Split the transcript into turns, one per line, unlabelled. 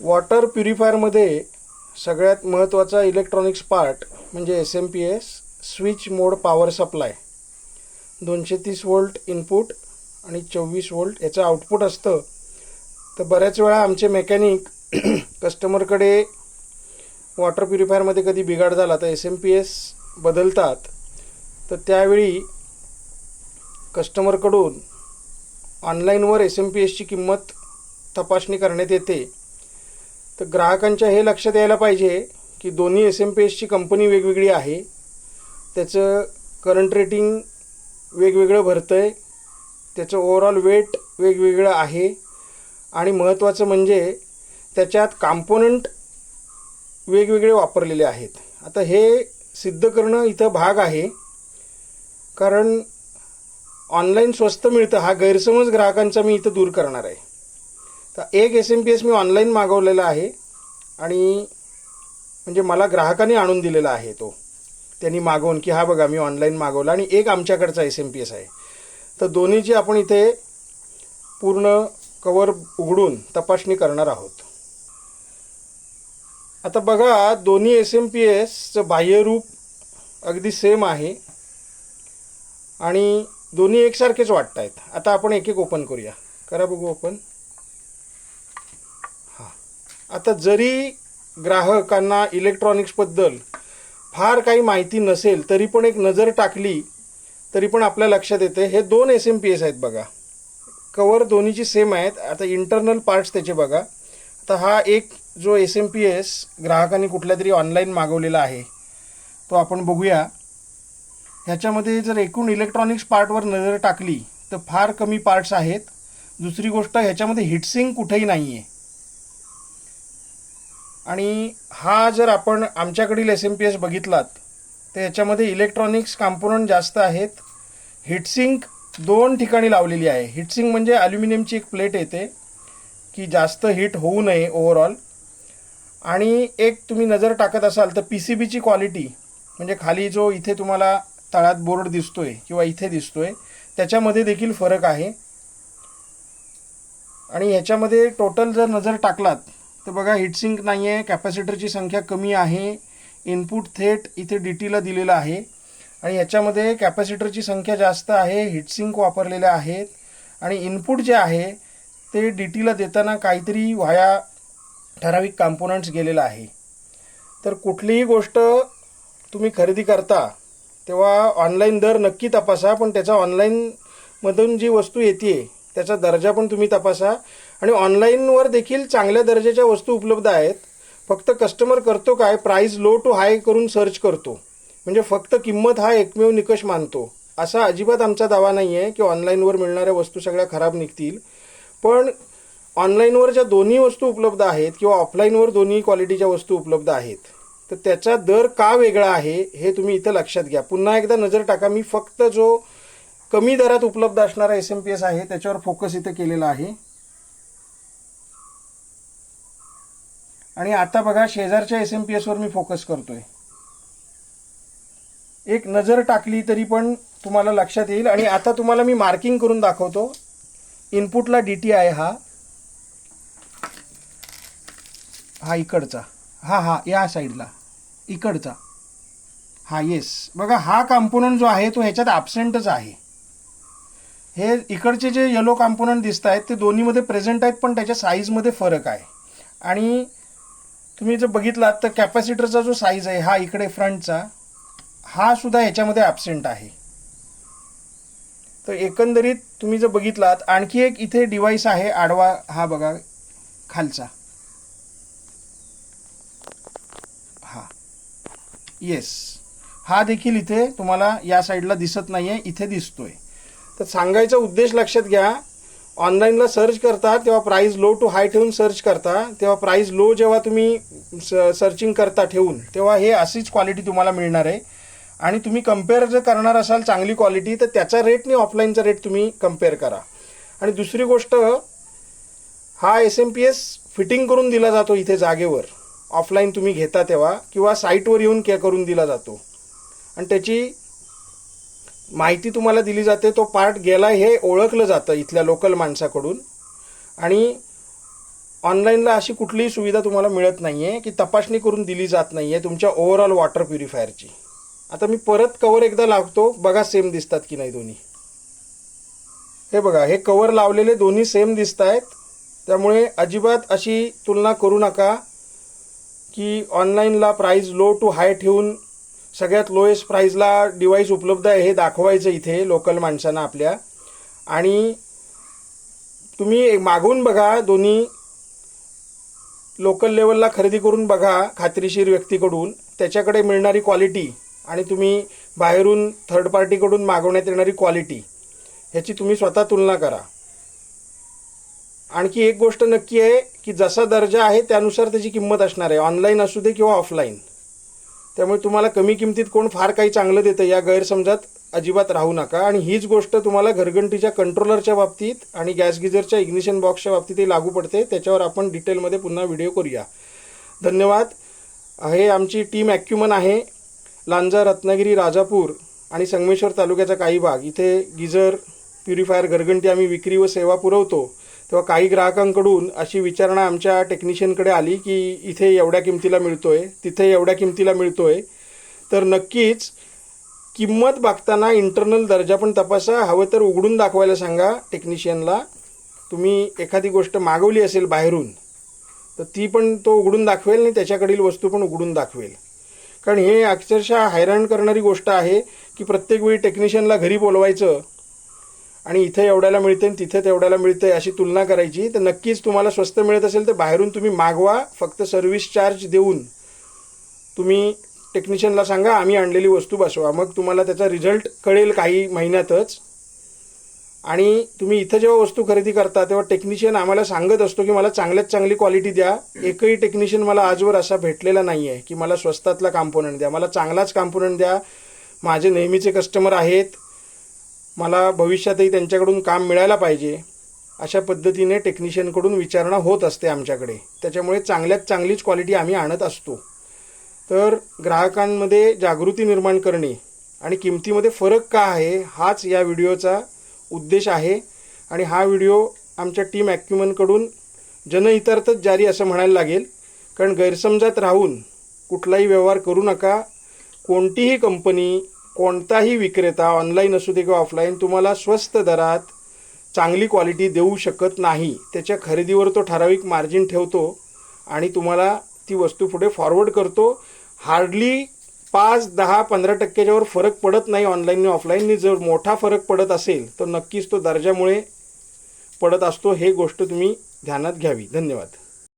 Water प्युरिफायरमध्ये सगळ्यात महत्त्वाचा इलेक्ट्रॉनिक्स पार्ट म्हणजे S M P S switch mode power supply दोनशे तीस वोल्ट इनपुट आणि चोवीस वोल्ट याचं आउटपुट असतं. तर बऱ्याच वेळा आमचे मेकॅनिक कस्टमरकडे वॉटर प्युरिफायरमध्ये कधी बिघाड झाला तर एस एम पी एस बदलतात. तर त्यावेळी कस्टमरकडून ऑनलाईनवर एस एम पी एसची किंमत तपासणी करण्यात येते. तर ग्राहकांच्या हे लक्षात यायला पाहिजे की दोन्ही एस एम पी एसची कंपनी वेगवेगळी आहे. त्याचं करंट रेटिंग वेगवेगळं भरतं आहे त्याचं ओवरऑल वेट वेगवेगळं आहे. आणि महत्त्वाचं म्हणजे त्याच्यात कॉम्पोनंट वेगवेगळे वापरलेले आहेत. आता हे सिद्ध करणं इथं भाग आहे. कारण ऑनलाईन स्वस्त मिळतं. हा गैरसमज ग्राहकांचा मी इथं दूर करणार आहे. तर एक एस एम पी एस मी ऑनलाईन मागवलेला आहे. आणि म्हणजे मला ग्राहकाने आणून दिलेला आहे तो. त्यांनी मागवून की हा बघा मी ऑनलाईन मागवला आणि एक आमच्याकडचा एस एम पी एस आहे. तर दोन्हीची आपण इथे पूर्ण कवर उघडून तपासणी करणार आहोत. आता बघा दोन्ही एस एम पी एसचं बाह्यरूप अगदी सेम आहे. आणि दोन्ही एकसारखेच वाटत आहेत आता आपण एक एक ओपन करूया. करा बघू ओपन आता जरी ग्राहकांना इलेक्ट्रॉनिक्सबद्दल फार काही माहिती नसेल तरी पण एक नजर टाकली तरी पण आपल्या लक्षात येते. हे दोन एस एम पी एस आहेत बघा. कवर दोन्हीची सेम आहेत. आता इंटरनल पार्ट्स त्याचे बघा. आता हा एक जो एस एम पी एस ग्राहकांनी कुठल्या तरी ऑनलाईन मागवलेला आहे तो आपण बघूया. ह्याच्यामध्ये जर एकूण इलेक्ट्रॉनिक्स पार्टवर नजर टाकली तर फार कमी पार्ट्स आहेत. दुसरी गोष्ट ह्याच्यामध्ये हिटसिंग कुठेही नाही आहे आणि हा जर आपण आमच्याकडील एस एम पी एस बघितलात तर याच्यामध्ये इलेक्ट्रॉनिक्स कॉम्पोनंट जास्त आहेत. हिटसिंक दोन ठिकाणी लावलेली आहे. हिटसिंक म्हणजे ॲल्युमिनियमची एक प्लेट येते की जास्त हिट होऊ नये ओव्हरऑल आणि एक तुम्ही नजर टाकत असाल तर पी सी बीची क्वालिटी म्हणजे खाली जो इथे तुम्हाला तळात बोर्ड दिसतो आहे किंवा इथे दिसतो आहे त्याच्यामध्ये देखील फरक आहे. आणि ह्याच्यामध्ये टोटल जर नजर टाकलात तर बघा हिटसिंक नाही आहे कॅपॅसिटरची संख्या कमी आहे इनपुट थेट इथे डी टीला दिलेलं आहे. आणि याच्यामध्ये कॅपॅसिटरची संख्या जास्त आहे हिटसिंक वापरलेल्या आहेत. आणि इनपुट जे आहे ते डी टीला देताना काहीतरी व्हाया ठराविक कॉम्पोनंट्स गेलेलं आहे. तर कुठलीही गोष्ट तुम्ही खरेदी करता तेव्हा ऑनलाईन दर नक्की तपासा पण त्याचा ऑनलाईनमधून जी वस्तू येते त्याचा दर्जा पण तुम्ही तपासा. आणि ऑनलाईनवर देखील चांगल्या दर्जाच्या वस्तू उपलब्ध आहेत. फक्त कस्टमर करतो काय? प्राईस लो टू हाय करून सर्च करतो. म्हणजे फक्त किंमत हा एकमेव निकष मानतो. असा अजिबात आमचा दावा नाही आहे की ऑनलाईनवर मिळणाऱ्या वस्तू सगळ्या खराब निघतील. पण ऑनलाईनवर ज्या दोन्ही वस्तू उपलब्ध आहेत किंवा ऑफलाईनवर दोन्ही क्वालिटीच्या वस्तू उपलब्ध आहेत तर त्याचा दर का वेगळा आहे हे तुम्ही इथं लक्षात घ्या. पुन्हा एकदा नजर टाका मी फक्त जो कमी दरात उपलब्ध असणारा एस एम पी एस आहे त्याच्यावर फोकस इथं केलेला आहे. आणि आता बघा शेजारच्या एस एम पी एसवर मी फोकस करतोय. एक नजर टाकली तरी पण तुम्हाला लक्षात येईल. आणि आता तुम्हाला मी मार्किंग करून दाखवतो. इनपुटला डी टी आय हा. हा इकडचा. हा हा या साईडला इकडचा. हा येस बघा हा कॉम्पोनंट जो आहे तो ह्याच्यात ॲबसेंटच आहे. हे इकडचे जे येलो कॉम्पोनंट दिसत आहेत ते दोन्हीमध्ये प्रेझेंट आहेत पण त्याच्या साईजमध्ये फरक आहे. आणि तुम्ही जर बघितलात तर कॅपॅसिटरचा जो साईज आहे हा इकडे फ्रंटचा हा सुद्धा ह्याच्यामध्ये ॲबसेंट आहे. तर एकंदरीत तुम्ही जर बघितलात आणखी एक इथे डिव्हाइस आहे आडवा हा बघा खालचा. हा. येस हा देखील इथे तुम्हाला या साईडला दिसत नाही आहे इथे दिसतोय. तर सांगायचा उद्देश लक्षात घ्या ऑनलाईनला सर्च करता तेव्हा प्राईस लो टू हाय ठेवून सर्च करता. तेव्हा प्राईस लो जेव्हा तुम्ही सर्चिंग करता ठेवून तेव्हा हे अशीच क्वालिटी तुम्हाला मिळणार आहे. आणि तुम्ही कंपेअर जर करणार असाल चांगली क्वालिटी तर त्याचा रेटने ऑफलाईनचा रेट तुम्ही कंपेअर करा. आणि दुसरी गोष्ट हा S M P S fitting करून दिला जातो इथे जागेवर. ऑफलाईन तुम्ही घेता तेव्हा किंवा साईटवर येऊन के करून दिला जातो. आणि त्याची माहिती तुम्हाला दिली जाते तो पार्ट गेला हे ओळखलं जातं इथल्या लोकल माणसाकडून. आणि ऑनलाईनला अशी कुठलीही सुविधा तुम्हाला मिळत नाही आहे की तपासणी करून दिली जात नाही आहे तुमच्या ओव्हरऑल वॉटर प्युरिफायरची आता मी परत कवर एकदा लावतो बघा सेम दिसतात की नाही दोन्ही. हे बघा हे कवर लावलेले दोन्ही सेम दिसत आहेत त्यामुळे अजिबात अशी तुलना करू नका की ऑनलाईनला प्राईज लो टू हाय ठेवून सगळ्यात लोएस्ट प्राईजला डिव्हाइस उपलब्ध आहे हे दाखवायचं इथे लोकल माणसांना आपल्या. आणि तुम्ही मागून बघा दोन्ही लोकल लेवलला खरेदी करून बघा खात्रीशीर व्यक्तीकडून. त्याच्याकडे मिळणारी क्वालिटी आणि तुम्ही बाहेरून थर्ड पार्टीकडून मागवण्यात येणारी क्वालिटी ह्याची तुम्ही स्वतः तुलना करा. आणखी एक गोष्ट नक्की आहे की जसा दर्जा आहे त्यानुसार त्याची किंमत असणार आहे. ऑनलाईन असू दे किंवा ऑफलाईन त्यामुळे तुम्हाला कमी किमतीत कोण फार काही चांगलं देतं या गैरसमजात अजिबात राहू नका. आणि हीच गोष्ट तुम्हाला घरघंटीच्या कंट्रोलरच्या बाबतीत आणि गॅस गिझरच्या इग्निशन बॉक्सच्या बाबतीतही लागू पडते. त्याच्यावर आपण डिटेलमध्ये पुन्हा व्हिडिओ करूया. धन्यवाद. हे आमची टीम ॲक्युमन आहे. लांजा रत्नागिरी राजापूर आणि संगमेश्वर तालुक्याचा काही भाग. इथे गिझर प्युरिफायर घरघंटी आम्ही विक्री व सेवा पुरवतो. तेव्हा काही ग्राहकांकडून अशी विचारणा आमच्या टेक्निशियनकडे आली की इथे एवढ्या किमतीला मिळतोय तिथे एवढ्या किमतीला मिळतोय. तर नक्कीच किंमत बघताना इंटरनल दर्जा पण तपासा हवं तर उघडून दाखवायला सांगा टेक्निशियनला. तुम्ही एखादी गोष्ट मागवली असेल बाहेरून तर ती पण तो उघडून दाखवेल आणि त्याच्याकडील वस्तू पण उघडून दाखवेल. कारण हे अक्षरशः हैराण करणारी गोष्ट आहे की प्रत्येक वेळी टेक्निशियनला घरी बोलवायचं आणि इथे एवढ्याला मिळते आणि तिथे तेवढ्याला मिळते अशी तुलना करायची तर नक्कीच तुम्हाला स्वस्त मिळत असेल तर बाहेरून तुम्ही मागवा फक्त सर्व्हिस चार्ज देऊन. तुम्ही टेक्निशियनला सांगा आम्ही आणलेली वस्तू बसवा. मग तुम्हाला त्याचा रिझल्ट कळेल काही महिन्यातच. आणि तुम्ही इथं जेव्हा वस्तू खरेदी करता तेव्हा टेक्निशियन आम्हाला सांगत असतो की मला चांगल्यात चांगली क्वालिटी द्या. एकही टेक्निशियन मला आजवर असा भेटलेला नाही आहे की मला स्वस्तातला कॉम्पोनंट द्या. मला चांगलाच कॉम्पोनंट द्या. माझे नेहमीचे कस्टमर आहेत. मला भविष्यातही त्यांच्याकडून काम मिळायला पाहिजे अशा पद्धतीने टेक्निशियनकडून विचारणा होत असते आमच्याकडे. त्याच्यामुळे चांगल्यात चांगलीच क्वालिटी आम्ही आणत असतो. तर ग्राहकांमध्ये जागृती निर्माण करणे आणि किमतीमध्ये फरक का आहे हाच या व्हिडिओचा उद्देश आहे. आणि हा व्हिडिओ आमच्या टीम ॲक्युमनकडून जनहितार्थच जारी असं म्हणायला लागेल. कारण गैरसमजात राहून कुठलाही व्यवहार करू नका. कोणतीही कंपनी कोणताही विक्रेता ऑनलाईन असू दे किंवा ऑफलाईन तुम्हाला स्वस्त दरात चांगली क्वालिटी देऊ शकत नाही. त्याच्या खरेदीवर तो ठराविक मार्जिन ठेवतो आणि तुम्हाला ती वस्तू पुढे फॉरवर्ड करतो. हार्डली पाच दहा पंधरा टक्क्याच्यावर फरक पडत नाही ऑनलाईनने ऑफलाईनने जर मोठा फरक पडत असेल तर नक्कीच तो दर्जामुळे पडत असतो. हे गोष्ट तुम्ही ध्यानात घ्यावी. धन्यवाद.